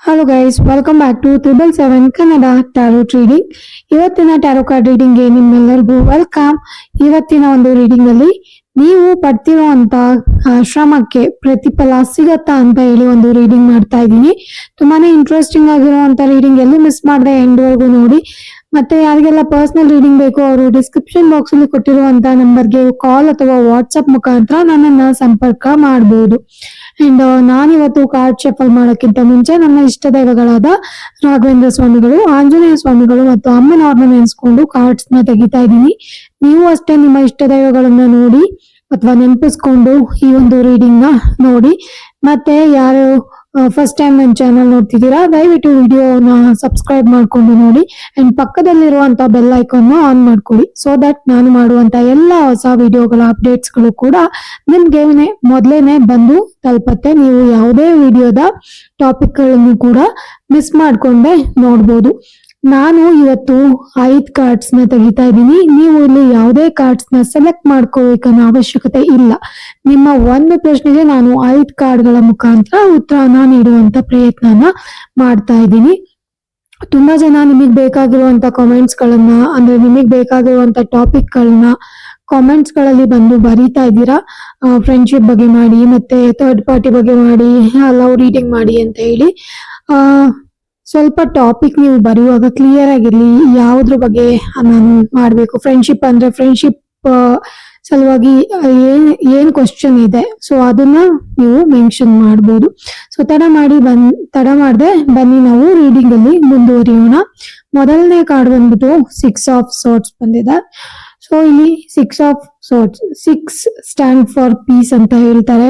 Hello guys welcome back to triple seven Kannada tarot reading ಇವತ್ತಿನ tarot card ರೀಡಿಂಗ್ಗೆ ನಿಮ್ಮೆಲ್ಲರಿಗೂ welcome ಇವತ್ತಿನ ಒಂದು ರೀಡಿಂಗ್ ಅಲ್ಲಿ ನೀವು ಪಡ್ತಿರುವಂತ ಆ, ಶ್ರಮಕ್ಕೆ ಪ್ರತಿಫಲ ಸಿಗತ್ತಾ ಅಂತ ಹೇಳಿ ಒಂದು ರೀಡಿಂಗ್ ಮಾಡ್ತಾ ಇದ್ದೀನಿ. ತುಂಬಾನೇ ಇಂಟ್ರೆಸ್ಟಿಂಗ್ ಆಗಿರುವಂತ ರೀಡಿಂಗ್ ಎಲ್ಲೂ ಮಿಸ್ ಮಾಡದೆ ಎಂಡ್ವರೆಗೂ ನೋಡಿ. ಮತ್ತೆ ಯಾರಿಗೆಲ್ಲ ಪರ್ಸನಲ್ ರೀಡಿಂಗ್ ಬೇಕು ಅವರು ಡಿಸ್ಕ್ರಿಪ್ಷನ್ ಬಾಕ್ಸ್ ಅಲ್ಲಿ ಕೊಟ್ಟಿರುವಂತ ನಂಬರ್ಗೆ ಕಾಲ್ ಅಥವಾ ವಾಟ್ಸ್ಆಪ್ ಮುಖಾಂತರ ನನ್ನನ್ನ ಸಂಪರ್ಕ ಮಾಡಬಹುದು ಅಂಡ್ ನಾನಿವತ್ತು ಕಾರ್ಡ್ ಶಫಲ್ ಮಾಡೋಕ್ಕಿಂತ ಮುಂಚೆ ನನ್ನ ಇಷ್ಟ ದೈವಗಳಾದ ರಾಘವೇಂದ್ರ ಸ್ವಾಮಿಗಳು, ಆಂಜನೇಯ ಸ್ವಾಮಿಗಳು ಮತ್ತು ಅಮ್ಮನವ್ರನ್ನ ನೆನೆಸ್ಕೊಂಡು ಕಾರ್ಡ್ಸ್ನ ತೆಗಿತಾ ಇದ್ದೀನಿ. ನೀವು ಅಷ್ಟೇ ನಿಮ್ಮ ಇಷ್ಟ ದೈವಗಳನ್ನ ನೋಡಿ ಅಥವಾ ನೆನಪಿಸ್ಕೊಂಡು ಈ ಒಂದು ರೀಡಿಂಗ್ನ ನೋಡಿ. ಮತ್ತೆ ಯಾರು ಫಸ್ಟ್ ಟೈಮ್ ನನ್ನ ಚಾನಲ್ ನೋಡ್ತಿದ್ದೀರಾ, ದಯವಿಟ್ಟು ವಿಡಿಯೋನ ಸಬ್ಸ್ಕ್ರೈಬ್ ಮಾಡ್ಕೊಂಡು ನೋಡಿ ಅಂಡ್ ಪಕ್ಕದಲ್ಲಿರುವಂತಹ ಬೆಲ್ ಐಕಾನ್ ಆನ್ ಮಾಡ್ಕೊಳ್ಳಿ. ಸೊ ದಟ್ ನಾನು ಮಾಡುವಂತ ಎಲ್ಲ ಹೊಸ ವಿಡಿಯೋಗಳ ಅಪ್ಡೇಟ್ಸ್ಗಳು ಕೂಡ ನಿಮ್ಗೆ ಮೊದಲೇನೆ ಬಂದು ತಲುಪತ್ತೆ. ನೀವು ಯಾವುದೇ ವಿಡಿಯೋದ ಟಾಪಿಕ್ಗಳನ್ನು ಕೂಡ ಮಿಸ್ ಮಾಡ್ಕೊಂಡೆ ನೋಡ್ಬೋದು. ನಾನು ಇವತ್ತು ಐದ್ ಕಾರ್ಡ್ಸ್ನ ತೆಗಿತಾ ಇದ್ದೀನಿ. ನೀವು ಇಲ್ಲಿ ಯಾವುದೇ ಕಾರ್ಡ್ಸ್ನ ಸೆಲೆಕ್ಟ್ ಮಾಡ್ಕೋಬೇಕನ್ನೋ ಅವಶ್ಯಕತೆ ಇಲ್ಲ. ನಿಮ್ಮ ಒಂದು ಪ್ರಶ್ನೆಗೆ ನಾನು ಐದ್ ಕಾರ್ಡ್ಗಳ ಮುಖಾಂತರ ಉತ್ತರನ ನೀಡುವಂತ ಪ್ರಯತ್ನನ ಮಾಡ್ತಾ ಇದ್ದೀನಿ. ತುಂಬಾ ಜನ ನಿಮಗೆ ಬೇಕಾಗಿರುವಂತ ಕಾಮೆಂಟ್ಸ್ ಗಳನ್ನ, ಅಂದ್ರೆ ನಿಮಗೆ ಬೇಕಾಗಿರುವಂತ ಟಾಪಿಕ್ ಗಳನ್ನ ಕಾಮೆಂಟ್ಸ್ಗಳಲ್ಲಿ ಬಂದು ಬರೀತಾ ಇದ್ದೀರಾ? ಫ್ರೆಂಡ್ಶಿಪ್ ಬಗ್ಗೆ ಮಾಡಿ, ಮತ್ತೆ ಥರ್ಡ್ ಪಾರ್ಟಿ ಬಗ್ಗೆ ಮಾಡಿ ಲವ್ ರೀಡಿಂಗ್ ಮಾಡಿ ಅಂತ ಹೇಳಿ. ಸ್ವಲ್ಪ ಟಾಪಿಕ್ ನೀವು ಬರೆಯುವಾಗ ಕ್ಲಿಯರ್ ಆಗಿರ್ಲಿ, ಯಾವುದ್ರ ಬಗ್ಗೆ ನಾನು ಮಾಡಬೇಕು? ಫ್ರೆಂಡ್ಶಿಪ್ ಅಂದ್ರೆ ಫ್ರೆಂಡ್ಶಿಪ್ ಸಲುವಾಗಿ ಏನ್ ಏನ್ ಕ್ವಶನ್ ಇದೆ ಸೊ ಅದನ್ನ ನೀವು ಮೆನ್ಷನ್ ಮಾಡ್ಬೋದು. ಸೊ ತಡ ಮಾಡಿ ಬನ್, ತಡ ಮಾಡದೆ ಬನ್ನಿ ನಾವು ರೀಡಿಂಗ್ ಅಲ್ಲಿ ಮುಂದುವರಿಯೋಣ. ಮೊದಲನೇ ಕಾರ್ಡ್ ಬಂದ್ಬಿಟ್ಟು ಸಿಕ್ಸ್ ಆಫ್ ಸೋರ್ಟ್ಸ್ ಬಂದಿದೆ. ಸೊ ಇಲ್ಲಿ six of swords six stand for peace ಅಂತ ಹೇಳ್ತಾರೆ.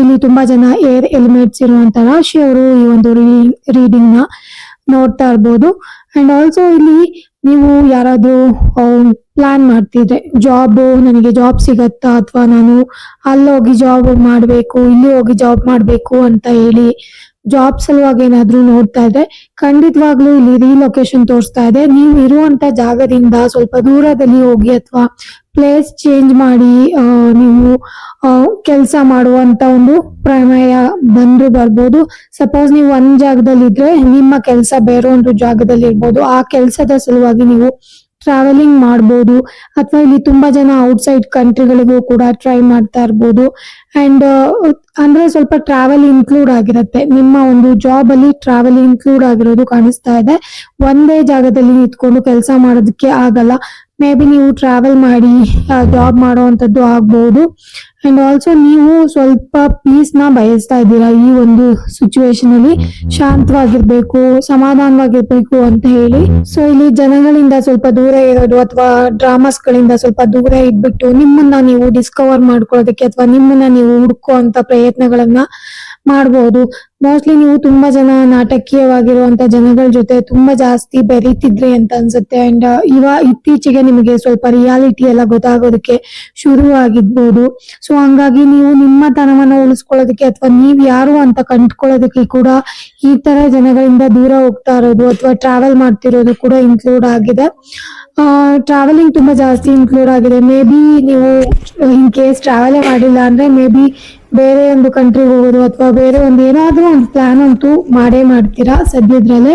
ಇಲ್ಲಿ ತುಂಬಾ ಜನ ಏರ್ ಎಲಿಮೆಂಟ್ಸ್ ಇರುವಂತ ರಾಶಿ ಅವರು ಈ ಒಂದು ರೀಡಿಂಗ್ನ ನೋಡ್ತಾ ಇರ್ಬೋದು. ಅಂಡ್ ಆಲ್ಸೋ ಇಲ್ಲಿ ನೀವು ಯಾರಾದ್ರೂ ಪ್ಲಾನ್ ಮಾಡ್ತಿದ್ರೆ ಜಾಬ್ ನನಗೆ ಜಾಬ್ ಸಿಗತ್ತಾ ಅಥವಾ ನಾನು ಅಲ್ಲಿ ಹೋಗಿ ಜಾಬ್ ಮಾಡ್ಬೇಕು, ಇಲ್ಲಿ ಹೋಗಿ ಜಾಬ್ ಮಾಡ್ಬೇಕು ಅಂತ ಹೇಳಿ ಜಾಬ್ ಸಲುವಾಗಿ ಏನಾದ್ರೂ ನೋಡ್ತಾ ಇದ್ರೆ ಖಂಡಿತವಾಗ್ಲೂ ಇಲ್ಲಿ ರಿಲೊಕೇಶನ್ ತೋರಿಸ್ತಾ ಇದೆ. ನೀವು ಇರುವಂತ ಜಾಗದಿಂದ ಸ್ವಲ್ಪ ದೂರದಲ್ಲಿ ಹೋಗಿ ಅಥವಾ ಪ್ಲೇಸ್ ಚೇಂಜ್ ಮಾಡಿ ನೀವು ಕೆಲಸ ಮಾಡುವಂತ ಒಂದು ಪ್ರಮೇಯ ಬಂದು ಬರ್ಬೋದು. ಸಪೋಸ್ ನೀವು ಒಂದ್ ಜಾಗದಲ್ಲಿ ಇದ್ರೆ ನಿಮ್ಮ ಕೆಲಸ ಬೇರೆ ಒಂದು ಜಾಗದಲ್ಲಿ ಇರ್ಬೋದು. ಆ ಕೆಲಸದ ಸಲುವಾಗಿ ನೀವು ಟ್ರಾವೆಲಿಂಗ್ ಮಾಡ್ಬೋದು. ಅಥವಾ ಇಲ್ಲಿ ತುಂಬಾ ಜನ ಔಟ್ಸೈಡ್ ಕಂಟ್ರಿಗಳಿಗೂ ಕೂಡ ಟ್ರೈ ಮಾಡ್ತಾ ಇರ್ಬೋದು. ಅಂಡ್ ಅಂದ್ರೆ ಸ್ವಲ್ಪ ಟ್ರಾವೆಲ್ ಇನ್ಕ್ಲೂಡ್ ಆಗಿರುತ್ತೆ. ನಿಮ್ಮ ಒಂದು ಜಾಬ್ ಅಲ್ಲಿ ಟ್ರಾವೆಲ್ ಇನ್ಕ್ಲೂಡ್ ಆಗಿರೋದು ಕಾಣಿಸ್ತಾ ಇದೆ. ಒಂದೇ ಜಾಗದಲ್ಲಿ ನಿಂತ್ಕೊಂಡು ಕೆಲಸ ಮಾಡೋದಕ್ಕೆ ಆಗಲ್ಲ. ಮೇ ಬಿ ನೀವು ಟ್ರಾವೆಲ್ ಮಾಡಿ ಜಾಬ್ ಮಾಡುವಂತದ್ದು ಆಗ್ಬಹುದು ಅಂಡ್ ಆಲ್ಸೋ ನೀವು ಸ್ವಲ್ಪ ಪೀಸ್ನ ಬಯಸ್ತಾ ಇದ್ದೀರಾ ಈ ಒಂದು ಸಿಚುವೇಶನ್ ಅಲ್ಲಿ? ಶಾಂತವಾಗಿರ್ಬೇಕು ಸಮಾಧಾನವಾಗಿರ್ಬೇಕು ಅಂತ ಹೇಳಿ. ಸೊ ಇಲ್ಲಿ ಜನಗಳಿಂದ ಸ್ವಲ್ಪ ದೂರ ಇರೋದು ಅಥವಾ ಡ್ರಾಮಾಸ್ ಗಳಿಂದ ಸ್ವಲ್ಪ ದೂರ ಇಟ್ಬಿಟ್ಟು ನಿಮ್ಮನ್ನ ನೀವು ಡಿಸ್ಕವರ್ ಮಾಡ್ಕೊಳ್ಳೋದಕ್ಕೆ ಅಥವಾ ನಿಮ್ಮನ್ನ ನೀವು ಹುಡುಕುವಂತ ಪ್ರಯತ್ನಗಳನ್ನ ಮಾಡಬಹುದು ಮೋಸ್ಟ್ಲಿ ನೀವು ತುಂಬಾ ಜನ ನಾಟಕೀಯವಾಗಿರುವಂತ ಜನಗಳ ಜೊತೆ ತುಂಬಾ ಜಾಸ್ತಿ ಬೆರೀತಿದ್ರಿ ಅಂತ ಅನ್ಸುತ್ತೆ. ಅಂಡ್ ಇವ ಇತ್ತೀಚೆಗೆ ನಿಮಗೆ ಸ್ವಲ್ಪ ರಿಯಾಲಿಟಿ ಎಲ್ಲ ಗೊತ್ತಾಗೋದಕ್ಕೆ ಶುರು ಆಗಿರ್ಬೋದು ಸೊ ಹಂಗಾಗಿ ನೀವು ನಿಮ್ಮ ತನವನ್ನ ಉಳಿಸ್ಕೊಳ್ಳೋದಕ್ಕೆ ಅಥವಾ ನೀವ್ ಯಾರು ಅಂತ ಕಂಡ್ಕೊಳ್ಳೋದಕ್ಕೆ ಕೂಡ ಈ ತರ ಜನಗಳಿಂದ ದೂರ ಹೋಗ್ತಾ ಇರೋದು ಅಥವಾ ಟ್ರಾವೆಲ್ ಮಾಡ್ತಿರೋದು ಕೂಡ ಇನ್ಕ್ಲೂಡ್ ಆಗಿದೆ. ಟ್ರಾವೆಲಿಂಗ್ ತುಂಬಾ ಜಾಸ್ತಿ ಇನ್ಕ್ಲೂಡ್ ಆಗಿದೆ. ಮೇ ಬಿ ನೀವು ಇನ್ ಕೇಸ್ ಟ್ರಾವೆಲ್ ಮಾಡಿಲ್ಲ ಅಂದ್ರೆ ಮೇ ಬಿ ಬೇರೆ ಒಂದು ಕಂಟ್ರಿಗೆ ಹೋಗೋದು ಅಥವಾ ಬೇರೆ ಒಂದು ಏನಾದರೂ ಒಂದು ಪ್ಲ್ಯಾನ್ ಅಂತೂ ಮಾಡೇ ಮಾಡ್ತೀರಾ ಸದ್ಯದ್ರಲ್ಲೇ?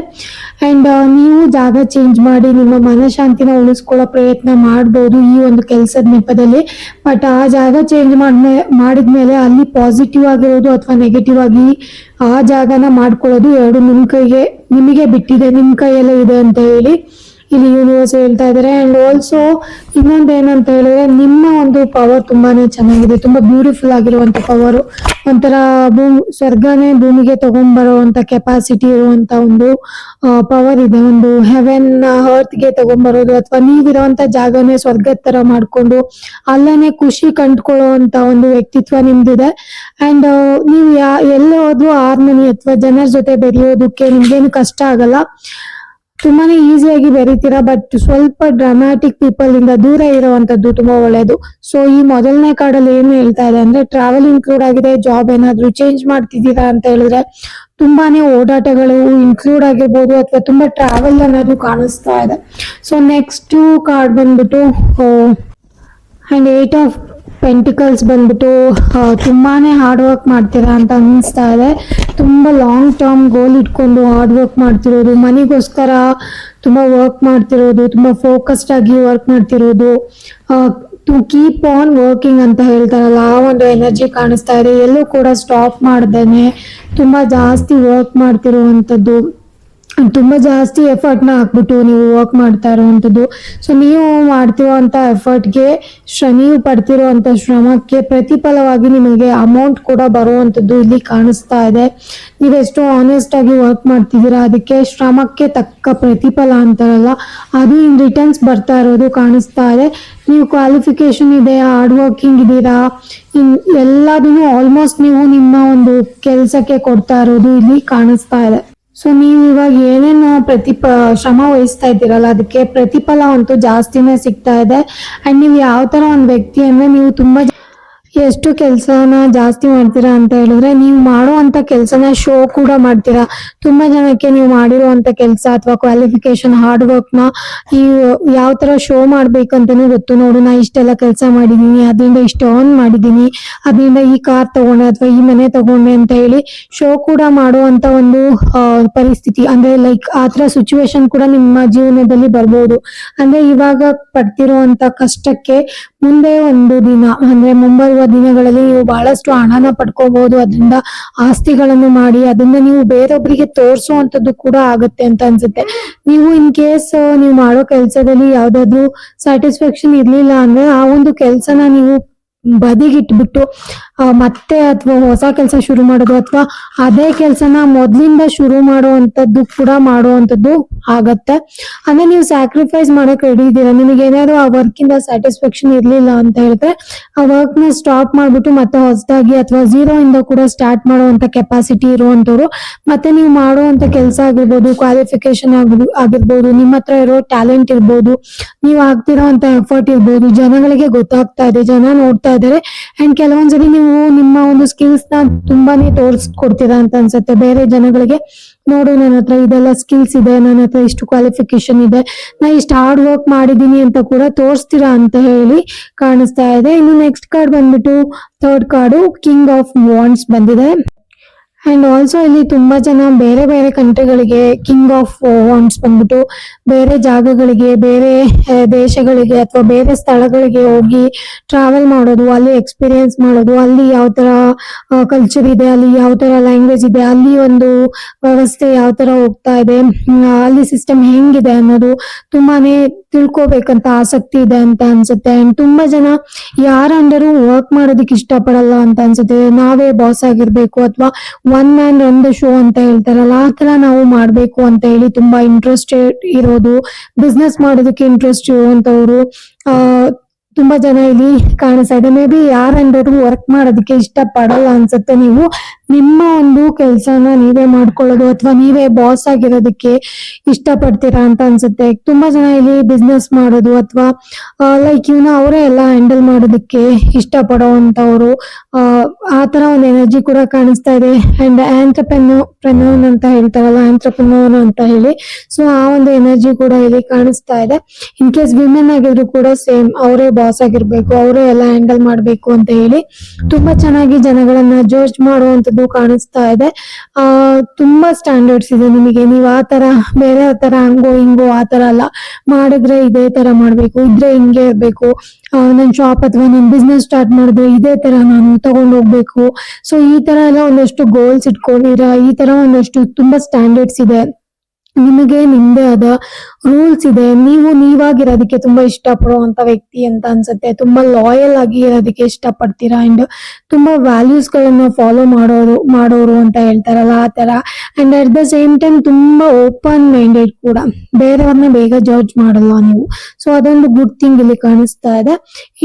ಆ್ಯಂಡ್ ನೀವು ಜಾಗ ಚೇಂಜ್ ಮಾಡಿ ನಿಮ್ಮ ಮನಃಶಾಂತಿನ ಉಳಿಸ್ಕೊಳ್ಳೋ ಪ್ರಯತ್ನ ಮಾಡ್ಬೋದು ಈ ಒಂದು ಕೆಲಸದ ನೆಪದಲ್ಲಿ. ಬಟ್ ಆ ಜಾಗ ಚೇಂಜ್ ಮಾಡಿದ ಮಾಡಿದ್ಮೇಲೆ ಅಲ್ಲಿ ಪಾಸಿಟಿವ್ ಆಗಿರೋದು ಅಥವಾ ನೆಗೆಟಿವ್ ಆಗಿ ಆ ಜಾಗನ ಮಾಡ್ಕೊಳ್ಳೋದು ಎರಡು ನಿಮ್ಮ ಕೈಗೆ, ನಿಮಗೆ ಬಿಟ್ಟಿದೆ ನಿಮ್ಮ ಕೈಯಲ್ಲೇ ಇದೆ ಅಂತ ಹೇಳಿ. ಇಲ್ಲಿ ಯೂನಿವರ್ಸ್ ಹೇಳ್ತಾ ಇದ್ದಾರೆ ಅಂಡ್ ಆಲ್ಸೋ ಇನ್ನೊಂದು ಏನಂತ ಹೇಳಿದ್ರೆ ನಿಮ್ಮ ಒಂದು ಪವರ್ ತುಂಬಾನೇ ಚೆನ್ನಾಗಿದೆ. ತುಂಬಾ ಬ್ಯೂಟಿಫುಲ್ ಆಗಿರುವಂತ ಪವರ್ ಒಂಥರ ಭೂಮಿ, ಸ್ವರ್ಗನೇ ಭೂಮಿಗೆ ತಗೊಂಡ್ಬರುವಂತ ಕೆಪಾಸಿಟಿ ಇರುವಂತ ಒಂದು ಪವರ್ ಇದೆ. ಒಂದು ಹೆವೆನ್ ಅರ್ತ್ಗೆ ತಗೊಂಡ್ಬರೋದು ಅಥವಾ ನೀವಿರುವಂತ ಜಾಗನೇ ಸ್ವರ್ಗದ ತರ ಮಾಡ್ಕೊಂಡು ಅಲ್ಲೇನೆ ಖುಷಿ ಕಂಡ್ಕೊಳ್ಳುವಂತ ಒಂದು ವ್ಯಕ್ತಿತ್ವ ನಿಮ್ದಿದೆ. ಅಂಡ್ ನೀವು ಯಾ ಹೋದ್ರು ಹಾರ್ಮನಿ ಅಥವಾ ಜನರ ಜೊತೆ ಬೆರೆಯೋದಕ್ಕೆ ನಿಮ್ಗೇನು ಕಷ್ಟ ಆಗಲ್ಲ. ತುಂಬಾನೇ ಈಸಿಯಾಗಿ ಬೆರೀತೀರಾ ಬಟ್ ಸ್ವಲ್ಪ ಡ್ರಾಮ್ಯಾಟಿಕ್ ಪೀಪಲ್ ಇಂದ ದೂರ ಇರುವಂತದ್ದು ತುಂಬಾ ಒಳ್ಳೇದು. ಸೊ ಈ ಮೊದಲನೇ ಕಾರ್ಡಲ್ಲಿ ಏನು ಹೇಳ್ತಾ ಇದೆ ಅಂದ್ರೆ ಟ್ರಾವೆಲ್ ಇನ್ಕ್ಲೂಡ್ ಆಗಿದೆ ಜಾಬ್ ಏನಾದ್ರೂ ಚೇಂಜ್ ಮಾಡ್ತಿದ್ದೀರಾ ಅಂತ ಹೇಳಿದ್ರೆ, ತುಂಬಾನೇ ಓಡಾಟಗಳು ಇನ್ಕ್ಲೂಡ್ ಆಗಿರ್ಬೋದು ಅಥವಾ ತುಂಬಾ ಟ್ರಾವೆಲ್ ಅನ್ನೋದು ಕಾಣಿಸ್ತಾ ಇದೆ. ಸೊ ನೆಕ್ಸ್ಟ್ ಕಾರ್ಡ್ ಬಂದ್ಬಿಟ್ಟು ಅಂಡ್ ಏಟ್ ಆಫ್ ಪೆಂಟಿಕಲ್ಸ್ ಬಂದ್ಬಿಟ್ಟು ತುಂಬಾ ಹಾರ್ಡ್ ವರ್ಕ್ ಮಾಡ್ತೀರಾ ಅಂತ ಅನ್ನಿಸ್ತಾ ಇದೆ. ತುಂಬ ಲಾಂಗ್ ಟರ್ಮ್ ಗೋಲ್ ಇಟ್ಕೊಂಡು ಹಾರ್ಡ್ ವರ್ಕ್ ಮಾಡ್ತಿರೋದು, ಮನೆಗೋಸ್ಕರ ತುಂಬ ವರ್ಕ್ ಮಾಡ್ತಿರೋದು, ತುಂಬ ಫೋಕಸ್ಡ್ ಆಗಿ ವರ್ಕ್ ಮಾಡ್ತಿರೋದು. ಟು ಕೀಪ್ ಆನ್ ವರ್ಕಿಂಗ್ ಅಂತ ಹೇಳ್ತಾರಲ್ಲ, ಆ ಒಂದು ಎನರ್ಜಿ ಕಾಣಿಸ್ತಾ ಇದೆ. ಎಲ್ಲೂ ಕೂಡ ಸ್ಟಾಪ್ ಮಾಡ್ದೇನೆ, ತುಂಬ ಜಾಸ್ತಿ ವರ್ಕ್ ಮಾಡ್ತಿರುವಂಥದ್ದು ತುಂಬ ಜಾಸ್ತಿ ಎಫರ್ಟ್ನ ಹಾಕ್ಬಿಟ್ಟು ನೀವು ವರ್ಕ್ ಮಾಡ್ತಾ ಇರುವಂಥದ್ದು. ಸೊ ನೀವು ಮಾಡ್ತಿರೋ ಅಂಥ ಎಫರ್ಟ್ಗೆ ಶ್ರ ನೀವು ಪಡ್ತಿರುವಂಥ ಶ್ರಮಕ್ಕೆ ಪ್ರತಿಫಲವಾಗಿ ನಿಮಗೆ ಅಮೌಂಟ್ ಕೂಡ ಬರುವಂಥದ್ದು ಇಲ್ಲಿ ಕಾಣಿಸ್ತಾ ಇದೆ. ನೀವೆಷ್ಟು ಆನೆಸ್ಟ್ ಆಗಿ ವರ್ಕ್ ಮಾಡ್ತಿದ್ದೀರಾ, ಅದಕ್ಕೆ ಶ್ರಮಕ್ಕೆ ತಕ್ಕ ಪ್ರತಿಫಲ ಅಂತಾರಲ್ಲ, ಅದು ಇನ್ ರಿಟರ್ನ್ಸ್ ಬರ್ತಾ ಇರೋದು ಕಾಣಿಸ್ತಾ ಇದೆ. ನೀವು ಕ್ವಾಲಿಫಿಕೇಶನ್ ಇದೆ ಹಾರ್ಡ್ ವರ್ಕಿಂಗ್ ಇದ್ದೀರಾ ಇನ್ ಎಲ್ಲದನ್ನು ಆಲ್ಮೋಸ್ಟ್ ನೀವು ನಿಮ್ಮ ಒಂದು ಕೆಲಸಕ್ಕೆ ಕೊಡ್ತಾ ಇರೋದು ಇಲ್ಲಿ ಕಾಣಿಸ್ತಾ ಇದೆ. ಸೊ ನೀವು ಇವಾಗ ಏನೇನು ಪ್ರತಿಪ, ಶ್ರಮ ವಹಿಸ್ತಾ ಇದ್ದೀರಲ್ಲ, ಅದಕ್ಕೆ ಪ್ರತಿಫಲ ಅಂತೂ ಜಾಸ್ತಿನೇ ಸಿಗ್ತಾ ಇದೆ. ಅಂಡ್ ನೀವು ಯಾವ ತರ ಒಂದು ವ್ಯಕ್ತಿ ಅಂದ್ರೆ ನೀವು ತುಂಬಾ ಎಷ್ಟು ಕೆಲಸನ ಜಾಸ್ತಿ ಮಾಡ್ತೀರಾ ಅಂತ ಹೇಳಿದ್ರೆ ನೀವು ಮಾಡುವಂತ ಕೆಲಸನ ಶೋ ಕೂಡ ಮಾಡ್ತೀರಾ. ತುಂಬಾ ಜನಕ್ಕೆ ನೀವು ಮಾಡಿರುವಂತ ಕೆಲಸ ಅಥವಾ ಕ್ವಾಲಿಫಿಕೇಶನ್ ಹಾರ್ಡ್ ವರ್ಕ್ನ ಈ ಯಾವ ತರ ಶೋ ಮಾಡ್ಬೇಕಂತಾನೂ ಗೊತ್ತು. ನೋಡು, ನಾ ಇಷ್ಟೆಲ್ಲ ಕೆಲಸ ಮಾಡಿದೀನಿ, ಅದರಿಂದ ಇಷ್ಟು ಆನ್ ಮಾಡಿದೀನಿ, ಅದರಿಂದ ಈ ಕಾರ್ ತಗೊಂಡೆ ಅಥವಾ ಈ ಮನೆ ತಗೊಂಡೆ ಅಂತ ಹೇಳಿ ಶೋ ಕೂಡ ಮಾಡುವಂತ ಒಂದು ಪರಿಸ್ಥಿತಿ. ಅಂದ್ರೆ ಲೈಕ್ ಆ ತರ ಸಿಚುವೇಶನ್ ಕೂಡ ನಿಮ್ಮ ಜೀವನದಲ್ಲಿ ಬರ್ಬೋದು. ಅಂದ್ರೆ ಇವಾಗ ಪಡ್ತಿರುವಂತ ಕಷ್ಟಕ್ಕೆ ಮುಂದೆ ಒಂದು ದಿನ, ಅಂದ್ರೆ ಮುಂಬರುವ ದಿನಗಳಲ್ಲಿ ನೀವು ಬಹಳಷ್ಟು ಹಣನ ಪಡ್ಕೋಬಹುದು ಅದರಿಂದ ಆಸ್ತಿಗಳನ್ನು ಮಾಡಿ, ಅದನ್ನ ನೀವು ಬೇರೊಬ್ಬರಿಗೆ ತೋರಿಸುವಂತದ್ದು ಕೂಡ ಆಗುತ್ತೆ ಅಂತ ಅನ್ಸುತ್ತೆ. ನೀವು ಇನ್ ಕೇಸ್ ನೀವು ಮಾಡೋ ಕೆಲಸದಲ್ಲಿ ಯಾವ್ದಾದ್ರು ಸ್ಯಾಟಿಸ್ಫ್ಯಾಕ್ಷನ್ ಇರ್ಲಿಲ್ಲ ಅಂದ್ರೆ ಆ ಒಂದು ಕೆಲಸನ ನೀವು ಬದಿಗಿಟ್ಬಿಟ್ಟು ಮತ್ತೆ ಅಥವಾ ಹೊಸ ಕೆಲಸ ಶುರು ಮಾಡೋದು ಅಥವಾ ಅದೇ ಕೆಲಸನ ಮೊದ್ಲಿಂದ ಶುರು ಮಾಡುವಂಥದ್ದು ಕೂಡ ಮಾಡುವಂಥದ್ದು ಆಗತ್ತೆ. ಅಂದ್ರೆ ನೀವು ಸ್ಯಾಕ್ರಿಫೈಸ್ ಮಾಡಕ್ ರೆಡಿ ಇದ್ದೀರಾ? ನಿಮಗೆ ಏನಾದ್ರು ಆ ವರ್ಕ್ ಇಂದ ಸ್ಯಾಟಿಸ್ಫ್ಯಾಕ್ಷನ್ ಇರ್ಲಿಲ್ಲ ಅಂತ ಹೇಳಿದ್ರೆ ಆ ವರ್ಕ್ನ ಸ್ಟಾಪ್ ಮಾಡ್ಬಿಟ್ಟು ಮತ್ತೆ ಹೊಸದಾಗಿ ಅಥವಾ ಝೀರೋ ಇಂದ ಕೂಡ ಸ್ಟಾರ್ಟ್ ಮಾಡುವಂತ ಕೆಪಾಸಿಟಿ ಇರುವಂತವ್ರು ಮತ್ತೆ ನೀವು ಮಾಡುವಂತ ಕೆಲಸ ಆಗಿರ್ಬೋದು ಕ್ವಾಲಿಫಿಕೇಶನ್ ಆಗಿರ್ಬೋದು, ನಿಮ್ಮ ಹತ್ರ ಇರೋ ಟ್ಯಾಲೆಂಟ್ ಇರ್ಬೋದು, ನೀವು ಆಗ್ತಿರೋಂತ ಎಫರ್ಟ್ ಇರ್ಬೋದು, ಜನಗಳಿಗೆ ಗೊತ್ತಾಗ್ತಾ ಇದೆ, ಜನ ನೋಡ್ತಾ ಇದ್ದಾರೆ. ಅಂಡ್ ಕೆಲವೊಂದ್ಸರಿ ನೀವು ನಿಮ್ಮ ಒಂದು ಸ್ಕಿಲ್ಸ್ನ ತುಂಬಾನೇ ತೋರಿಸ್ಕೊಡ್ತೀರಾ ಅಂತ ಅನ್ಸುತ್ತೆ. ಬೇರೆ ಜನಗಳಿಗೆ, ನೋಡು ನನ್ನ ಹತ್ರ ಇದೆಲ್ಲ ಸ್ಕಿಲ್ಸ್ ಇದೆ, ನನ್ನ ಹತ್ರ ಇಷ್ಟು ಕ್ವಾಲಿಫಿಕೇಶನ್ ಇದೆ, ನಾ ಇಷ್ಟು ಹಾರ್ಡ್ ವರ್ಕ್ ಮಾಡಿದೀನಿ ಅಂತ ಕೂಡ ತೋರಿಸ್ತೀರಾ ಅಂತ ಹೇಳಿ ಕಾಣಿಸ್ತಾ ಇದೆ. ಇನ್ನು ನೆಕ್ಸ್ಟ್ ಕಾರ್ಡ್ ಬಂದ್ಬಿಟ್ಟು third card king of wands ಬಂದಿದೆ. ಅಂಡ್ ಆಲ್ಸೋ ಇಲ್ಲಿ ತುಂಬಾ ಜನ ಬೇರೆ ಬೇರೆ ಕಂಟ್ರಿಗಳಿಗೆ ಕಿಂಗ್ ಆಫ್ ವಾಂಡ್ಸ್ ಬಂದ್ಬಿಟ್ಟು ಬೇರೆ ಜಾಗಗಳಿಗೆ, ಬೇರೆ ದೇಶಗಳಿಗೆ ಅಥವಾ ಬೇರೆ ಸ್ಥಳಗಳಿಗೆ ಹೋಗಿ ಟ್ರಾವೆಲ್ ಮಾಡೋದು, ಅಲ್ಲಿ ಎಕ್ಸ್ಪೀರಿಯನ್ಸ್ ಮಾಡೋದು, ಅಲ್ಲಿ ಯಾವ ತರ ಕಲ್ಚರ್ ಇದೆ, ಅಲ್ಲಿ ಯಾವ ತರ ಲ್ಯಾಂಗ್ವೇಜ್ ಇದೆ, ಅಲ್ಲಿ ಒಂದು ವ್ಯವಸ್ಥೆ ಯಾವ ತರ ಹೋಗ್ತಾ ಇದೆ ಅಲ್ಲಿ ಸಿಸ್ಟಮ್ ಹೆಂಗಿದೆ ಅನ್ನೋದು ತುಂಬಾನೇ ತಿಳ್ಕೋಬೇಕಂತ ಆಸಕ್ತಿ ಇದೆ ಅಂತ ಅನ್ಸುತ್ತೆ. ಅಂಡ್ ತುಂಬಾ ಜನ ಯಾರ ಅಂಡರು ವರ್ಕ್ ಮಾಡೋದಕ್ಕೆ ಇಷ್ಟಪಡಲ್ಲ ಅಂತ ಅನ್ಸುತ್ತೆ. ನಾವೇ ಬಾಸ್ ಆಗಿರ್ಬೇಕು ಅಥವಾ one man run the show ಅಂತ ಹೇಳ್ತಾರಲ್ಲ, ಆ ತರ ನಾವು ಮಾಡ್ಬೇಕು ಅಂತ ಹೇಳಿ ತುಂಬಾ ಇಂಟ್ರೆಸ್ಟ್ ಇರೋದು ಬಿಸ್ನೆಸ್ ಮಾಡೋದಕ್ಕೆ ಇಂಟ್ರೆಸ್ಟ್ ಇರುವಂತವ್ರು ಆ, ತುಂಬಾ ಜನ ಇಲ್ಲಿ ಕಾಣಿಸ್ತಾ ಇದೆ. ಮೇ ಬಿ ಯಾರಂಡರು ವರ್ಕ್ ಮಾಡೋದಕ್ಕೆ ಇಷ್ಟ ಪಡಲ್ಲ ಅನ್ಸುತ್ತೆ ನೀವು. ನಿಮ್ಮ ಒಂದು ಕೆಲಸನ ನೀವೇ ಮಾಡ್ಕೊಳ್ಳೋದು ಅಥವಾ ನೀವೇ ಬಾಸ್ ಆಗಿರೋದಕ್ಕೆ ಇಷ್ಟಪಡ್ತೀರಾ ಅಂತ ಅನ್ಸುತ್ತೆ. ತುಂಬಾ ಜನ ಇಲ್ಲಿ ಬಿಸ್ನೆಸ್ ಮಾಡೋದು ಅಥವಾ ಲೈಕ್ ಇವನ್ನ ಅವರೇ ಎಲ್ಲ ಹ್ಯಾಂಡಲ್ ಮಾಡೋದಕ್ಕೆ ಇಷ್ಟಪಡೋವಂಥವ್ರು, ಆ ಆ ತರ ಒಂದು ಎನರ್ಜಿ ಕೂಡ ಕಾಣಿಸ್ತಾ ಇದೆ. ಅಂಡ್ ಆಂಟ್ರಪ್ರೆನ್ಯೂ ಅಂತ ಹೇಳ್ತಾರಲ್ಲ ಆಂಟ್ರಪ್ರೆನೋನ್ ಅಂತ ಹೇಳಿ. ಸೊ ಆ ಒಂದು ಎನರ್ಜಿ ಕೂಡ ಇಲ್ಲಿ ಕಾಣಿಸ್ತಾ ಇದೆ. ಇನ್ ಕೇಸ್ ವಿಮೆನ್ ಆಗಿದ್ರು ಕೂಡ ಸೇಮ್ ಅವರೇ ಬಾಸ್ ಆಗಿರ್ಬೇಕು, ಅವರೇ ಎಲ್ಲ ಹ್ಯಾಂಡಲ್ ಮಾಡ್ಬೇಕು ಅಂತ ಹೇಳಿ. ತುಂಬಾ ಚೆನ್ನಾಗಿ ಜನಗಳನ್ನ ಜಡ್ಜ್ ಮಾಡುವಂತದ್ದು ಕಾಣಿಸ್ತಾ ಇದೆ. ಆ, ತುಂಬಾ ಸ್ಟ್ಯಾಂಡರ್ಡ್ಸ್ ಇದೆ ನಿಮಗೆ. ನೀವು ಆ ತರ, ಬೇರೆ ತರ ಹಂಗೋ ಹಿಂಗೋ ಆ ತರ ಅಲ್ಲ. ಮಾಡಿದ್ರೆ ಇದೇ ತರ ಮಾಡ್ಬೇಕು, ಇದ್ರೆ ಹಿಂಗೆ ಇರ್ಬೇಕು. ನನ್ನ ನನ್ ಶಾಪ್ ಅಥವಾ ನನ್ ಬಿಸ್ನೆಸ್ ಸ್ಟಾರ್ಟ್ ಮಾಡಿದ್ರೆ ಇದೇ ತರ ನಾನು ತಗೊಂಡ್ ಹೋಗ್ಬೇಕು. ಸೊ ಈ ತರ ಎಲ್ಲ ಒಂದಷ್ಟು ಗೋಲ್ಸ್ ಇಟ್ಕೊಂಡಿರ, ಈ ತರ ಒಂದಷ್ಟು ತುಂಬಾ ಸ್ಟ್ಯಾಂಡರ್ಡ್ಸ್ ಇದೆ. ನಿಮಗೆ ನಿಮ್ದೇ ಆದ ರೂಲ್ಸ್ ಇದೆ. ನೀವು ನೀವಾಗಿರೋದಕ್ಕೆ ತುಂಬಾ ಇಷ್ಟಪಡುವಂತ ವ್ಯಕ್ತಿ ಅಂತ ಅನ್ಸುತ್ತೆ. ತುಂಬಾ ಲಾಯಲ್ ಆಗಿ ಇರೋದಕ್ಕೆ ಇಷ್ಟಪಡ್ತೀರಾ? ಅಂಡ್ ತುಂಬಾ ವ್ಯಾಲ್ಯೂಸ್ ಗಳನ್ನ ಫಾಲೋ ಮಾಡೋರು ಮಾಡೋರು ಅಂತ ಹೇಳ್ತಾರಲ್ಲ ಆ ತರ and at the same time ತುಂಬಾ ಓಪನ್ ಮೈಂಡೆಡ್ ಕೂಡ. ಬೇರೆಯವ್ರನ್ನ ಬೇಗ ಜಡ್ಜ್ ಮಾಡಲ್ಲ ನೀವು. ಸೊ ಅದೊಂದು ಗುಡ್ ಥಿಂಗ್ ಇಲ್ಲಿ ಕಾಣಿಸ್ತಾ ಇದೆ.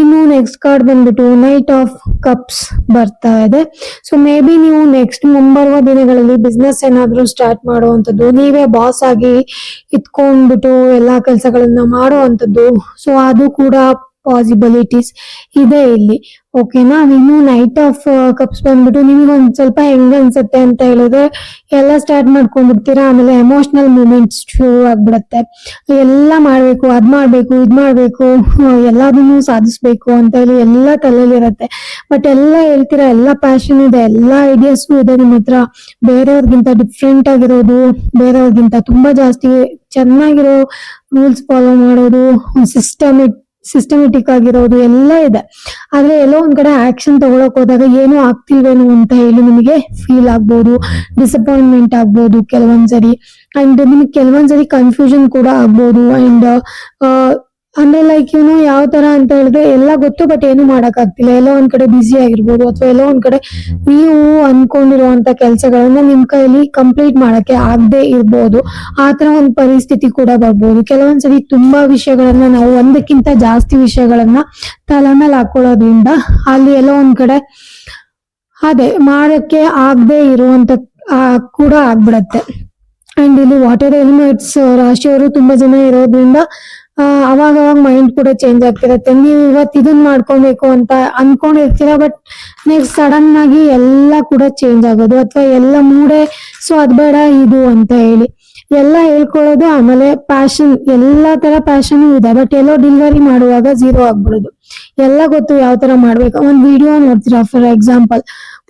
ಇನ್ನು ನೆಕ್ಸ್ಟ್ ಕಾರ್ಡ್ ಬಂದ್ಬಿಟ್ಟು ನೈಟ್ ಆಫ್ ಕಪ್ಸ್ ಬರ್ತಾ ಇದೆ. ಸೊ ಮೇ ಬಿ ನೀವು ನೆಕ್ಸ್ಟ್ ಮುಂಬರುವ ದಿನಗಳಲ್ಲಿ ಬಿಸ್ನೆಸ್ ಏನಾದ್ರೂ ಸ್ಟಾರ್ಟ್ ಮಾಡುವಂತದ್ದು ನೀವೇ ಬಾಸ್ ಆಗಿ ಇತ್ಕೊಂಡ್ಬಿಟ್ಟು ಎಲ್ಲಾ ಕೆಲಸಗಳನ್ನ ಮಾಡುವಂತದ್ದು ಸೊ ಅದು ಕೂಡ ಪಾಸಿಬಿಲಿಟೀಸ್ ಇದೆ ಇಲ್ಲಿ. ಓಕೆನಾ ಇನ್ನು ನೈಟ್ ಆಫ್ ಕಪ್ಸ್ ಬಂದ್ಬಿಟ್ಟು ನಿಮ್ಗೆ ಒಂದ್ ಸ್ವಲ್ಪ ಹೆಂಗ್ ಅನ್ಸುತ್ತೆ ಅಂತ ಹೇಳಿದ್ರೆ ಎಲ್ಲ ಸ್ಟಾರ್ಟ್ ಮಾಡ್ಕೊಂಡ್ಬಿಡ್ತೀರಾ? ಆಮೇಲೆ ಎಮೋಷನಲ್ ಮೂಮೆಂಟ್ಸ್ ಶುರು ಆಗ್ಬಿಡತ್ತೆ. ಎಲ್ಲ ಮಾಡ್ಬೇಕು, ಅದ್ ಮಾಡ್ಬೇಕು, ಇದ್ ಮಾಡ್ಬೇಕು, ಎಲ್ಲದನ್ನು ಸಾಧಿಸ್ಬೇಕು ಅಂತ ಹೇಳಿ ಎಲ್ಲ ತಲೆಯಲ್ಲಿ ಇರತ್ತೆ ಬಟ್ ಎಲ್ಲ ಹೇಳ್ತೀರಾ? ಎಲ್ಲ ಪ್ಯಾಷನ್ ಇದೆ, ಎಲ್ಲ ಐಡಿಯಾಸು ಇದೆ ನಿಮ್ಮ ಹತ್ರ. ಬೇರೆಯವ್ರಿಗಿಂತ ಡಿಫ್ರೆಂಟ್ ಆಗಿರೋದು, ಬೇರೆಯವ್ರಿಗಿಂತ ತುಂಬಾ ಜಾಸ್ತಿ ಚೆನ್ನಾಗಿರೋ ರೂಲ್ಸ್ ಫಾಲೋ ಮಾಡೋದು ಸಿಸ್ಟಮಿಕ್ ಸಿಸ್ಟಮೆಟಿಕ್ ಆಗಿರೋದು ಎಲ್ಲ ಇದೆ. ಆದ್ರೆ ಎಲ್ಲೋ ಒಂದ್ ಕಡೆ ಆಕ್ಷನ್ ತಗೊಳಕ್ ಹೋದಾಗ ಏನೂ ಆಗ್ತಿಲ್ವೇನು ಅಂತ ಹೇಳಿ ನಿಮಗೆ ಫೀಲ್ ಆಗ್ಬೋದು ಡಿಸಪಾಯಿಂಟ್ಮೆಂಟ್ ಆಗ್ಬೋದು ಕೆಲವೊಂದ್ಸರಿ. ಅಂಡ್ ನಿಮಗೆ ಕೆಲವೊಂದ್ಸರಿ ಕನ್ಫ್ಯೂಷನ್ ಕೂಡ ಆಗ್ಬೋದು. ಅಂಡ್ ಅಂದ್ರೆ ಲೈಕ್ ಏನೋ ಯಾವ ತರ ಅಂತ ಹೇಳಿದ್ರೆ ಎಲ್ಲ ಗೊತ್ತು ಬಟ್ ಏನು ಮಾಡಕ್ ಆಗ್ತಿಲ್ಲ ಎಲ್ಲೋ ಒಂದ್ ಕಡೆ ಬ್ಯುಸಿ ಆಗಿರ್ಬೋದು ಅಥವಾ ಎಲ್ಲೋ ಒಂದ್ ಕಡೆ ನೀವು ಅನ್ಕೊಂಡಿರುವಂತ ಕೆಲಸಗಳನ್ನ ನಿಮ್ ಕೈಲಿ ಕಂಪ್ಲೀಟ್ ಮಾಡಕ್ಕೆ ಆಗದೆ ಇರ್ಬೋದು. ಆ ತರ ಒಂದು ಪರಿಸ್ಥಿತಿ ಕೂಡ ಬರ್ಬೋದು. ಕೆಲವೊಂದ್ಸರಿ ತುಂಬಾ ವಿಷಯಗಳನ್ನ ನಾವು ಒಂದಕ್ಕಿಂತ ಜಾಸ್ತಿ ವಿಷಯಗಳನ್ನ ತಲೆ ಮೇಲೆ ಹಾಕೊಳ್ಳೋದ್ರಿಂದ ಅಲ್ಲಿ ಎಲ್ಲೋ ಒಂದ್ ಕಡೆ ಅದೇ ಮಾಡಕ್ಕೆ ಆಗದೆ ಇರುವಂತ ಕೂಡ ಆಗ್ಬಿಡತ್ತೆ. ಅಂಡ್ ಇಲ್ಲಿ ವಾಟರ್ ಎಲಿಮೆಂಟ್ಸ್ ರಾಶಿಯವರು ತುಂಬಾ ಜನ ಇರೋದ್ರಿಂದ ಅವಾಗ ಅವಾಗ ಮೈಂಡ್ ಕೂಡ ಚೇಂಜ್ ಆಗ್ತಿರತ್ತೆ. ನೀವು ಇವತ್ತು ಇದನ್ ಮಾಡ್ಕೊಬೇಕು ಅಂತ ಅನ್ಕೊಂಡಿರ್ತೀರ ಬಟ್ ನೆಕ್ಸ್ಟ್ ಸಡನ್ ಆಗಿ ಎಲ್ಲ ಕೂಡ ಚೇಂಜ್ ಆಗೋದು. ಅಥವಾ ಎಲ್ಲ ಮೂಡೆ, ಸೊ, ಅದ್ ಬೇಡ, ಇದು ಅಂತ ಹೇಳಿ. ಎಲ್ಲ ಹೇಳ್ಕೊಳ್ಳೋದು ಆಮೇಲೆ ಪ್ಯಾಷನ್ ಎಲ್ಲಾ ತರ ಪ್ಯಾಷನ್ ಇದೆ ಬಟ್ ಎಲ್ಲೋ ಡೆಲಿವರಿ ಮಾಡುವಾಗ ಝೀರೋ ಆಗ್ಬಿಡುದು. ಎಲ್ಲ ಗೊತ್ತು ಯಾವ ತರ ಮಾಡ್ಬೇಕು. ಒಂದ್ ವಿಡಿಯೋ ನೋಡ್ತೀರಾ ಫಾರ್ ಎಕ್ಸಾಂಪಲ್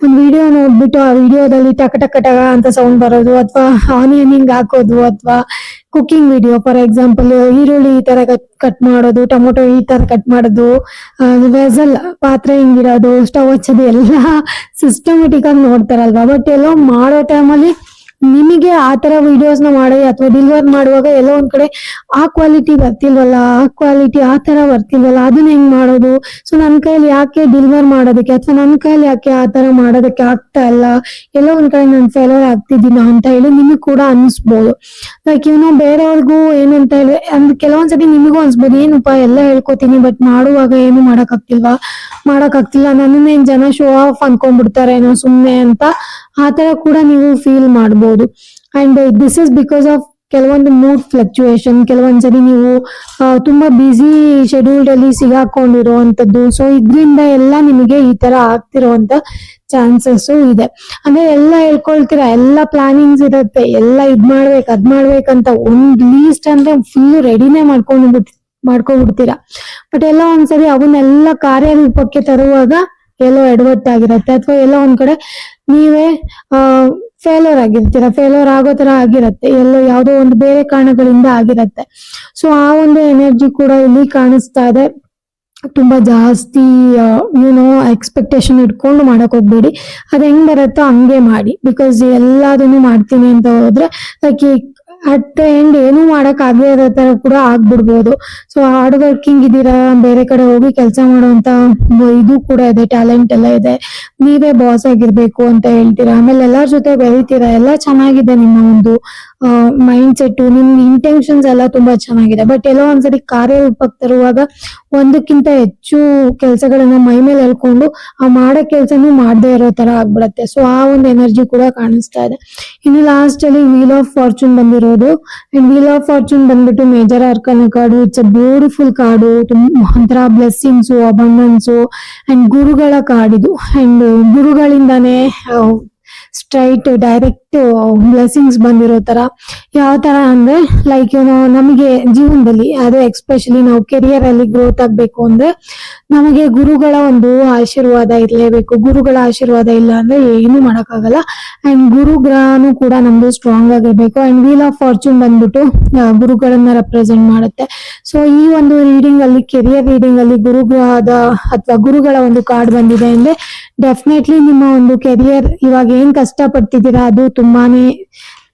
ಒಂದ್ ವಿಡಿಯೋ ನೋಡ್ಬಿಟ್ಟು ಆ ವಿಡಿಯೋದಲ್ಲಿ ಟಕ ಟಕ ಟಕ ಅಂತ ಸೌಂಡ್ ಬರೋದು ಅಥವಾ ಆನಿಯನಿಂಗ್ ಹಾಕೋದು ಅಥವಾ ಕುಕಿಂಗ್ ವಿಡಿಯೋ ಫಾರ್ ಎಕ್ಸಾಂಪಲ್ ಈರುಳ್ಳಿ ಈ ತರ ಕಟ್ ಮಾಡೋದು, ಟೊಮೊಟೊ ಈ ತರ ಕಟ್ ಮಾಡೋದು ವೆಸಲ್ ಪಾತ್ರೆ ಹಿಂಗಿರೋದು ಸ್ಟವ್ ಹಚ್ಚೋದು, ಎಲ್ಲ ಸಿಸ್ಟಮೆಟಿಕ್ ಆಗಿ ನೋಡ್ತಾರಲ್ವಾ? ಬಟ್ ಎಲ್ಲೋ ಮಾಡೋ ಟೈಮಲ್ಲಿ ನಿಮಗೆ ಆ ತರ ವಿಡಿಯೋಸ್ನ ಮಾಡಿ ಅಥವಾ ಡಿಲಿವರ್ ಮಾಡುವಾಗ ಎಲ್ಲೋ ಒಂದ್ ಕಡೆ ಆ ಕ್ವಾಲಿಟಿ ಬರ್ತಿಲ್ವಲ್ಲ, ಆ ಕ್ವಾಲಿಟಿ ಆ ತರ ಬರ್ತಿಲ್ವಲ್ಲ, ಅದನ್ನ ಹೆಂಗ್ ಮಾಡೋದು? ಸೊ ನನ್ ಕೈಲಿ ಯಾಕೆ ಡಿಲಿವರ್ ಮಾಡೋದಕ್ಕೆ ಅಥವಾ ನನ್ ಕೈಲಿ ಯಾಕೆ ಆ ತರ ಮಾಡೋದಕ್ಕೆ ಆಗ್ತಾ ಇಲ್ಲ? ಎಲ್ಲೋ ಒಂದ್ ಕಡೆ ನಾನು ಫೇಲರ್ ಆಗ್ತಿದ್ದೀನ ಅಂತ ಹೇಳಿ ನಿಮಗ್ ಕೂಡ ಅನ್ಸ್ಬೋದು ಲೈಕ್ ಇವನು ಬೇರೆಯವ್ರಿಗೂ ಏನಂತ ಹೇಳಿ ಅಂದ್ರೆ ಕೆಲವೊಂದ್ಸತಿ ನಿಮಗೂ ಅನ್ಸ್ಬೋದು, ಏನಪ್ಪ ಎಲ್ಲ ಹೇಳ್ಕೊತೀನಿ ಬಟ್ ಮಾಡುವಾಗ ಏನು ಮಾಡಕ್ ಆಗ್ತಿಲ್ವಾ ಮಾಡಕ್ ಆಗ್ತಿಲ್ಲ ನನ್ನನ್ನೇನ್ ಜನ ಶೋ ಆಫ್ ಅನ್ಕೊಂಡ್ಬಿಡ್ತಾರೇನೋ ಸುಮ್ನೆ ಅಂತ ಆ ತರ ಕೂಡ ನೀವು ಫೀಲ್ ಮಾಡ್ಬೋದು. And this is because of ಕೆಲವೊಂದು ಮೂಡ್ ಫ್ಲಕ್ಚುಯೇಷನ್ ಕೆಲವೊಂದ್ಸರಿ ನೀವು ತುಂಬಾ ಬ್ಯುಸಿ ಶೆಡ್ಯೂಲ್ಡ್ ಅಲ್ಲಿ ಸಿಗಾಕೊಂಡಿರುವಂತದ್ದು. ಸೊ ಇದ್ರಿಂದ ಎಲ್ಲ ನಿಮಗೆ ಈ ತರ ಆಗ್ತಿರುವಂತ ಚಾನ್ಸಸ್ ಇದೆ. ಅಂದ್ರೆ ಎಲ್ಲ ಹೇಳ್ಕೊಳ್ತೀರಾ, ಎಲ್ಲ ಪ್ಲಾನಿಂಗ್ಸ್ ಇರುತ್ತೆ, ಎಲ್ಲ ಇದ್ ಮಾಡ್ಬೇಕು, ಅದ್ ಮಾಡ್ಬೇಕಂತ ಒಂದ್ ಲೀಸ್ಟ್ ಅಂದ್ರೆ ಫುಲ್ ರೆಡಿನೇ ಮಾಡ್ಕೊಂಡು ಮಾಡ್ಕೊಂಡ್ಬಿಡ್ತೀರಾ ಬಟ್ ಎಲ್ಲ ಒಂದ್ಸರಿ ಅವನ್ನೆಲ್ಲ ಕಾರ್ಯರೂಪಕ್ಕೆ ತರುವಾಗ ಎಲ್ಲೋ ಎಡವಟ್ಟಾಗಿರತ್ತೆ ಅಥವಾ ಎಲ್ಲೋ ಒಂದ್ ಕಡೆ ನೀವೇ, ಆ ಫೇಲ್ಯೂರ್ ಆಗಿರ್ತೀರ. ಫೇಲ್ಯೂರ್ ಆಗೋ ತರ ಆಗಿರತ್ತೆ. ಎಲ್ಲೋ ಯಾವುದೋ ಒಂದು ಬೇರೆ ಕಾರಣಗಳಿಂದ ಆಗಿರತ್ತೆ. ಸೊ ಆ ಒಂದು ಎನರ್ಜಿ ಕೂಡ ಇಲ್ಲಿ ಕಾಣಿಸ್ತಾ ಇದೆ. ತುಂಬಾ ಜಾಸ್ತಿ ಯುನೋ ಎಕ್ಸ್ಪೆಕ್ಟೇಷನ್ ಇಟ್ಕೊಂಡು ಮಾಡಕ್ ಹೋಗ್ಬೇಡಿ. ಅದ್ ಹೆಂಗ್ ಬರುತ್ತೋ ಹಂಗೆ ಮಾಡಿ. ಬಿಕಾಸ್ ಎಲ್ಲದನ್ನು ಮಾಡ್ತೀನಿ ಅಂತ ಹೋದ್ರೆ ಲೈಕ್ ಅಟ್ ಎಂಡ್ ಏನು ಮಾಡಕ್ ಆಗದೆ ಇರೋ ತರ ಕೂಡ ಆಗ್ಬಿಡ್ಬೋದು. ಸೊ ಹಾರ್ಡ್ ವರ್ಕಿಂಗ್ ಇದ್ದೀರಾ, ಬೇರೆ ಕಡೆ ಹೋಗಿ ಕೆಲಸ ಮಾಡುವಂತ ಇದು ಕೂಡ ಇದೆ ಟ್ಯಾಲೆಂಟ್ ಎಲ್ಲ ಇದೆ. ನೀವೇ ಬಾಸ್ ಆಗಿರ್ಬೇಕು ಅಂತ ಹೇಳ್ತೀರಾ? ಆಮೇಲೆ ಎಲ್ಲಾರ ಜೊತೆ ಬೆಳಿತೀರಾ? ಎಲ್ಲ ಚೆನ್ನಾಗಿದೆ ನಿಮ್ಮ ಒಂದು ಮೈಂಡ್ ಸೆಟ್ ನಿಮ್ ಇಂಟೆನ್ಷನ್ಸ್ ಎಲ್ಲ ತುಂಬಾ ಚೆನ್ನಾಗಿದೆ. ಬಟ್ ಎಲ್ಲೋ ಒಂದ್ಸರಿ ಕಾರ್ಯರೂಪಕ್ಕೆ ತರುವಾಗ ಒಂದಕ್ಕಿಂತ ಹೆಚ್ಚು ಕೆಲಸಗಳನ್ನ ಮೈ ಮೇಲೆ ಎಳ್ಕೊಂಡು ಆ ಮಾಡೋ ಕೆಲಸನು ಮಾಡದೇ ಇರೋ ತರ ಆಗ್ಬಿಡತ್ತೆ. ಸೊ ಆ ಒಂದು ಎನರ್ಜಿ ಕೂಡ ಕಾಣಿಸ್ತಾ ಇದೆ. ಇನ್ನು ಲಾಸ್ಟ್ ಅಲ್ಲಿ ವೀಲ್ ಆಫ್ ಫಾರ್ಚೂನ್ ಬಂದಿರೋದು. ಅಂಡ್ ವೀಲ್ ಆಫ್ ಫಾರ್ಚೂನ್ ಬಂದ್ಬಿಟ್ಟು major arcana card it's a beautiful card ಒಂಥರ ಬ್ಲೆಸ್ಸಿಂಗ್ಸು ಅಬಂಡನ್ಸು ಅಂಡ್ ಗುರುಗಳ ಕಾರ್ಡಿದು ಅಂಡ್ ಗುರುಗಳಿಂದಾನೇ ಸ್ಟ್ರೈಟ್ ಡೈರೆಕ್ಟ್ ಬ್ಲೆಸ್ಸಿಂಗ್ಸ್ ಬಂದಿರೋ ತರ. ಯಾವ ತರ ಅಂದ್ರೆ ಲೈಕ್ ಏನೋ ನಮಗೆ ಜೀವನದಲ್ಲಿ, ಅದು ಎಕ್ಸ್ಪೆಷಲಿ ನಾವು ಕೆರಿಯರ್ ಅಲ್ಲಿ ಗ್ರೋತ್ ಆಗ್ಬೇಕು ಅಂದ್ರೆ, ನಮಗೆ ಗುರುಗಳ ಒಂದು ಆಶೀರ್ವಾದ ಇರಲೇಬೇಕು. ಗುರುಗಳ ಆಶೀರ್ವಾದ ಇಲ್ಲ ಅಂದ್ರೆ ಏನು ಮಾಡೋಕ್ಕಾಗಲ್ಲ. ಅಂಡ್ ಗುರು ಗ್ರಹನು ಕೂಡ ನಮ್ದು ಸ್ಟ್ರಾಂಗ್ ಆಗಿರ್ಬೇಕು. ಅಂಡ್ ವೀಲ್ ಆಫ್ ಫಾರ್ಚೂನ್ ಬಂದ್ಬಿಟ್ಟು ಗುರುಗಳನ್ನ ರೆಪ್ರೆಸೆಂಟ್ ಮಾಡುತ್ತೆ. ಸೊ ಈ ಒಂದು ರೀಡಿಂಗ್ ಅಲ್ಲಿ ಕೆರಿಯರ್ ರೀಡಿಂಗ್ ಅಲ್ಲಿ ಗುರುಗ್ರಹದ ಅಥವಾ ಗುರುಗಳ ಒಂದು ಕಾರ್ಡ್ ಬಂದಿದೆ ಅಂದ್ರೆ ಡೆಫಿನೆಟ್ಲಿ ನಿಮ್ಮ ಒಂದು ಕೆರಿಯರ್ ಇವಾಗ ಏನ್ ಕಷ್ಟ ಪಡ್ತಿದ್ದೀರಾ ಅದು ತುಂಬಾನೇ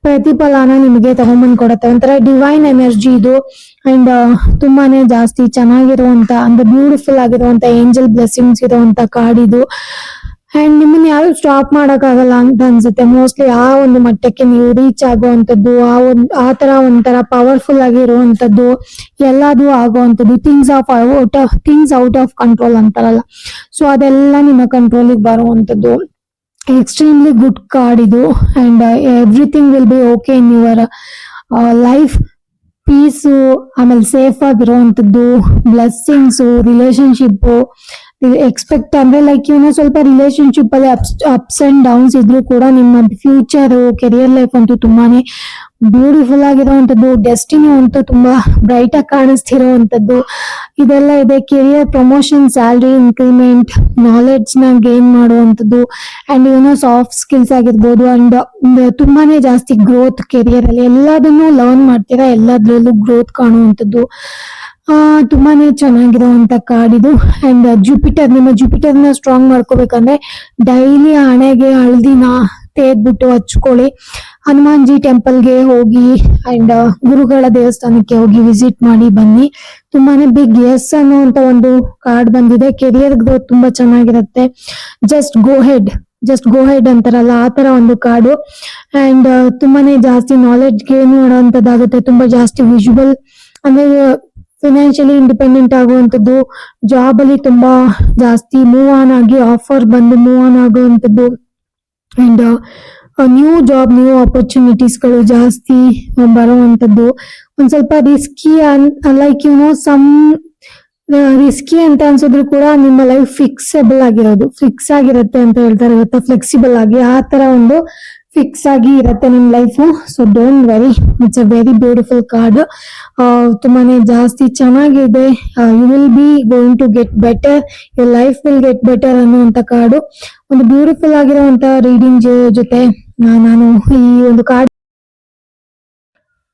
ಪ್ರತಿಫಲನ ನಿಮಗೆ ತಗೊಂಡ್ಬಂದ್ ಕೊಡುತ್ತೆ. ಒಂಥರ ಡಿವೈನ್ ಎನರ್ಜಿ ಇದು. ಅಂಡ್ ತುಂಬಾನೇ ಜಾಸ್ತಿ ಚೆನ್ನಾಗಿರುವಂತ, ಅಂದ್ರೆ ಬ್ಯೂಟಿಫುಲ್ ಆಗಿರುವಂತ ಏಂಜಲ್ ಬ್ಲೆಸ್ಸಿಂಗ್ಸ್ ಇರುವಂತ ಕಾರ್ಡ್ ಇದು. ಅಂಡ್ ನಿಮ್ಮನ್ನ ಯಾರು ಸ್ಟಾಪ್ ಮಾಡಕ್ಕಾಗಲ್ಲ ಅಂತ ಅನ್ಸುತ್ತೆ. ಮೋಸ್ಟ್ಲಿ ಆ ಒಂದು ಮಟ್ಟಕ್ಕೆ ನೀವು ರೀಚ್ ಆಗುವಂತದ್ದು ಆ ಒಂದು, ಆ ತರ ಒಂಥರ ಪವರ್ಫುಲ್ ಆಗಿರುವಂಥದ್ದು ಎಲ್ಲದೂ ಆಗುವಂತದ್ದು things of out of things out of control ಅಂತಾರಲ್ಲ. ಸೊ ಅದೆಲ್ಲ ನಿಮ್ಮ ಕಂಟ್ರೋಲಿಗೆ ಬರುವಂತದ್ದು ಎಕ್ಸ್ಟ್ರೀಮ್ಲಿ ಗುಡ್ ಕಾರ್ಡ್ ಇದು. And everything will be okay in your life peace ಆಮೇಲೆ ಸೇಫ್ ಆಗಿರುವಂತದ್ದು ಬ್ಲೆಸ್ಸಿಂಗ್ಸು ರಿಲೇಶನ್ಶಿಪ್ ಎಕ್ಸ್ಪೆಕ್ಟ್ ಅಂದ್ರೆ ಲೈಕ್ ಏನೋ ಸ್ವಲ್ಪ ರಿಲೇಶನ್ಶಿಪ್ ಅಲ್ಲಿ ಅಪ್ಸ್ ಅಂಡ್ ಡೌನ್ಸ್ ಇದ್ರು ಕೂಡ ನಿಮ್ಮ ಫ್ಯೂಚರ್ ಕೆರಿಯರ್ ಲೈಫ್ ಅಂತೂ ತುಂಬಾನೇ ಬ್ಯೂಟಿಫುಲ್ ಆಗಿರುವಂತದ್ದು ಡೆಸ್ಟಿನಿ ಅಂತೂ ತುಂಬಾ ಬ್ರೈಟ್ ಆಗಿ ಕಾಣಿಸ್ತಿರೋವಂಥದ್ದು. ಇದೆಲ್ಲ ಇದೆ ಕೆರಿಯರ್ ಪ್ರಮೋಷನ್ ಸ್ಯಾಲ್ರಿ ಇನ್ಕ್ರಿಮೆಂಟ್ ನಾಲೆಡ್ಜ್ನ ಗೇನ್ ಮಾಡುವಂಥದ್ದು. ಅಂಡ್ ಏನೋ ಸಾಫ್ಟ್ ಸ್ಕಿಲ್ಸ್ ಆಗಿರ್ಬೋದು ಅಂಡ್ ತುಂಬಾನೇ ಜಾಸ್ತಿ ಗ್ರೋತ್ ಕೆರಿಯರ್ ಅಲ್ಲಿ ಎಲ್ಲದನ್ನೂ ಲರ್ನ್ ಮಾಡ್ತೀರಾ, ಎಲ್ಲದ್ರಲ್ಲೂ ಗ್ರೋತ್ ಕಾಣುವಂಥದ್ದು. ತುಂಬಾನೇ ಚೆನ್ನಾಗಿರುವಂತ ಕಾರ್ಡ್ ಇದು ಅಂಡ್ ಜುಪಿಟರ್ ನಿಮ್ಮ ಜುಪಿಟರ್ನ ಸ್ಟ್ರಾಂಗ್ ಮಾಡ್ಕೋಬೇಕಂದ್ರೆ ಡೈಲಿ ಹಣೆಗೆ, ಹಳದಿನ ತೇದ್ಬಿಟ್ಟು ಹಚ್ಕೊಳ್ಳಿ. ಹನುಮಾನ್ಜಿ ಟೆಂಪಲ್ಗೆ ಹೋಗಿ ಅಂಡ್ ಗುರುಗಳ ದೇವಸ್ಥಾನಕ್ಕೆ ಹೋಗಿ ವಿಸಿಟ್ ಮಾಡಿ ಬನ್ನಿ. ತುಂಬಾನೇ ಬಿಗ್ ಎಸ್ ಅನ್ನುವಂತ ಒಂದು ಕಾರ್ಡ್ ಬಂದಿದೆ. ಕೆರಿಯರ್ ಗ್ರೋತ್ ತುಂಬಾ ಚೆನ್ನಾಗಿರುತ್ತೆ. Just go ahead just go ahead ಅಂತಾರಲ್ಲ, ಆ ತರ ಒಂದು ಕಾರ್ಡು ಅಂಡ್ ತುಂಬಾನೇ ಜಾಸ್ತಿ ನಾಲೆಡ್ಜ್ ಗೇನ್ ಮಾಡುವಂತದ್ದಾಗುತ್ತೆ. ತುಂಬಾ ಜಾಸ್ತಿ ವಿಜುವಲ್ ಅಂದ್ರೆ ಫಿನಾನ್ಷಿಯಲಿ ಇಂಡಿಪೆಂಡೆಂಟ್ ಆಗುವಂತದ್ದು ಜಾಬ್ ಅಲ್ಲಿ ತುಂಬಾ ಜಾಸ್ತಿ ಮೂವ್ ಆನ್ ಆಗಿ ಆಫರ್ ಬಂದು ಮೂವ್ ಆನ್ ಆಗುವಂತದ್ದು ಅಂಡ್ ನ್ಯೂ ಜಾಬ್ ನ್ಯೂ ಆಪರ್ಚುನಿಟೀಸ್ಗಳು ಜಾಸ್ತಿ ಬರುವಂತದ್ದು ಒಂದ್ ಸ್ವಲ್ಪ risky like you know some risky ಅಂತ ಅನ್ಸಿದ್ರು ಕೂಡ ನಿಮ್ಮ ಲೈಫ್ ಫಿಕ್ಸಬಲ್ ಆಗಿರೋದು ಫಿಕ್ಸ್ ಆಗಿರುತ್ತೆ ಅಂತ ಹೇಳ್ತಾರೆ ಗೊತ್ತಾ ಫ್ಲೆಕ್ಸಿಬಲ್ ಆಗಿ ಆ ತರ ಒಂದು ಫಿಕ್ಸ್ ಆಗಿ ಇರುತ್ತೆ ನಿಮ್ life so don't very it's a very beautiful card ತುಂಬಾನೇ ಜಾಸ್ತಿ ಚೆನ್ನಾಗಿದೆ. You will be going to get better your life will get better ಅನ್ನುವಂತ ಕಾರ್ಡು ಒಂದು ಬ್ಯೂಟಿಫುಲ್ ಆಗಿರುವಂತ ರೀಡಿಂಗ್ ಜೊತೆ ನಾನು ಈ ಒಂದು ಕಾರ್ಡ್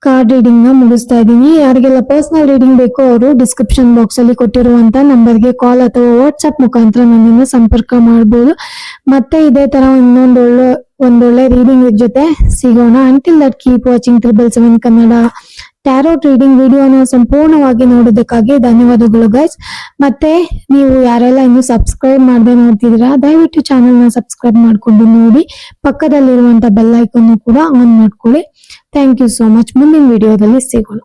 ಕಾರ್ಡ್ ರೀಡಿಂಗ್ನ ಮುಗಿಸ್ತಾ ಇದ್ದೀನಿ ಯಾರಿಗೆಲ್ಲ ಪರ್ಸನಲ್ ರೀಡಿಂಗ್ ಬೇಕೋ ಅವರು ಡಿಸ್ಕ್ರಿಪ್ಷನ್ ಬಾಕ್ಸ್ ಅಲ್ಲಿ ಕೊಟ್ಟಿರುವಂತ ನಂಬರ್ಗೆ ಕಾಲ್ ಅಥವಾ ವಾಟ್ಸ್ಆಪ್ ಮುಖಾಂತರ ನನ್ನನ್ನು ಸಂಪರ್ಕ ಮಾಡಬಹುದು ಮತ್ತೆ ಇದೇ ತರ ಇನ್ನೊಂದು ಒಳ್ಳೆ ಒಂದೊಳ್ಳೆ ರೀಡಿಂಗ್ ಜೊತೆ ಸಿಗೋಣ. Until that keep watching triple seven Kannada tarot reading ವಿಡಿಯೋನ ಸಂಪೂರ್ಣವಾಗಿ ನೋಡೋದಕ್ಕಾಗಿ ಧನ್ಯವಾದಗಳು ಗೈಸ್ ಮತ್ತೆ ನೀವು ಯಾರೆಲ್ಲ ಇನ್ನು ಸಬ್ಸ್ಕ್ರೈಬ್ ಮಾಡದೆ ನೋಡ್ತಿದ್ದೀರಾ, ದಯವಿಟ್ಟು ಚಾನೆಲ್ನ ಸಬ್ಸ್ಕ್ರೈಬ್ ಮಾಡ್ಕೊಂಡು ನೋಡಿ. ಪಕ್ಕದಲ್ಲಿರುವಂತ ಬೆಲ್ ಐಕನ್ ಕೂಡ ಆನ್ ಮಾಡ್ಕೊಳ್ಳಿ. ಥ್ಯಾಂಕ್ ಯು ಸೋ ಮಚ್ ಮುಂದಿನ ವಿಡಿಯೋದಲ್ಲಿ ಸಿಗೋಣ.